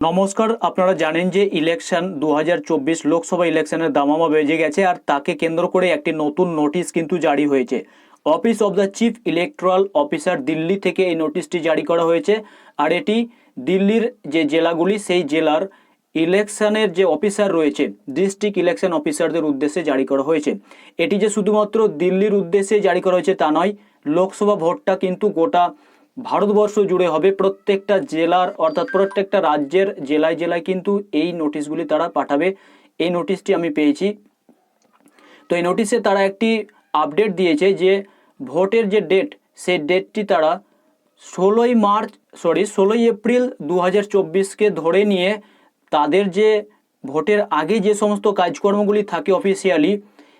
নমস্কার, আপনারা জানেন যে ইলেকশন দু হাজার চব্বিশ লোকসভা ইলেকশনের দামামা বেজে গেছে আর তাকে কেন্দ্র করে একটি নতুন নোটিশ কিন্তু জারি হয়েছে। Office of the chief electoral officer Delhi থেকে এই নোটিশটি জারি করা হয়েছে আর এটি দিল্লির যে জেলাগুলি, সেই জেলার ইলেকশনের যে অফিসার রয়েছে, ডিস্ট্রিক্ট ইলেকশন অফিসারদের উদ্দেশ্যে জারি করা হয়েছে। এটি যে শুধুমাত্র দিল্লির উদ্দেশ্যে জারি করা হয়েছে তা নয়, লোকসভা ভোটটা কিন্তু গোটা ভারতবর্ষ জুড়ে হবে প্রত্যেকটা জেলার, অর্থাৎ প্রত্যেকটা রাজ্যের জেলায় জেলায় কিন্তু এই নোটিশগুলি তারা পাঠাবে। এই নোটিশটি আমি পেয়েছি। তো এই নোটিশে তারা একটি আপডেট দিয়েছে যে ভোটের যে ডেট, সেই ডেটটি তারা ষোলোই মার্চ, সরি, ষোলোই এপ্রিল দু হাজার ধরে নিয়ে তাদের যে ভোটের আগে যে সমস্ত কাজকর্মগুলি থাকে অফিসিয়ালি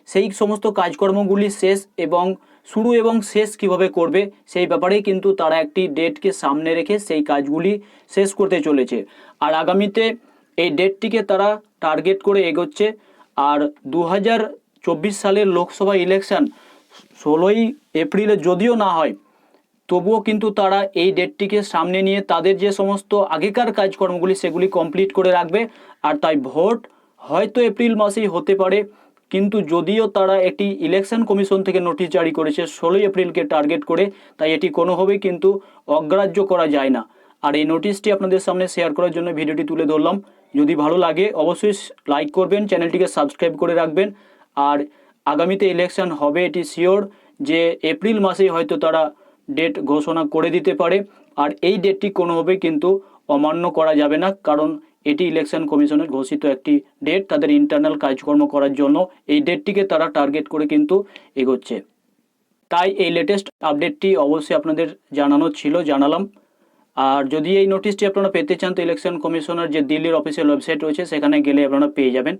সেই সমস্ত কাজকর্মগুলি শেষ এবং শুরু এবং শেষ কীভাবে করবে সেই ব্যাপারেই কিন্তু তারা একটি ডেটকে সামনে রেখে সেই কাজগুলি শেষ করতে চলেছে। আর আগামীতে এই ডেটটিকে তারা টার্গেট করে এগোচ্ছে। আর দু হাজার চব্বিশ সালের লোকসভা ইলেকশন ষোলোই এপ্রিলে যদিও না হয়, তবুও কিন্তু তারা এই ডেটটিকে সামনে নিয়ে তাদের যে সমস্ত আগেকার কাজকর্মগুলি সেগুলি কমপ্লিট করে রাখবে। আর তাই ভোট হয়তো এপ্রিল মাসেই হতে পারে কিন্তু যদিও তারা একটি ইলেকশন কমিশন থেকে নোটিশ জারি করেছে, ষোলোই এপ্রিলকে টার্গেট করে, তাই এটি কোনোভাবেই কিন্তু অগ্রাহ্য করা যায় না। আর এই নোটিশটি আপনাদের সামনে শেয়ার করার জন্য ভিডিওটি তুলে ধরলাম। যদি ভালো লাগে, অবশ্যই লাইক করবেন, চ্যানেলটিকে সাবস্ক্রাইব করে রাখবেন। আর আগামীতে ইলেকশন হবে, এটি শিওর যে এপ্রিল মাসেই হয়তো তারা ডেট ঘোষণা করে দিতে পারে। আর এই ডেটটি কোনোভাবেই কিন্তু অমান্য করা যাবে না, কারণ এটি ইলেকশন কমিশনের ঘোষিত একটি ডেট তাদের ইন্টারনাল কাজকর্ম করার জন্য এই ডেটটিকে তারা টার্গেট করে কিন্তু এগোচ্ছে। তাই এই লেটেস্ট আপডেটটি অবশ্যই আপনাদের জানানো ছিল, জানালাম। আর যদি এই নোটিশটি আপনারা পেতে চান, তো ইলেকশন কমিশনের যে দিল্লির অফিসিয়াল ওয়েবসাইট রয়েছে, সেখানে গেলে আপনারা পেয়ে যাবেন।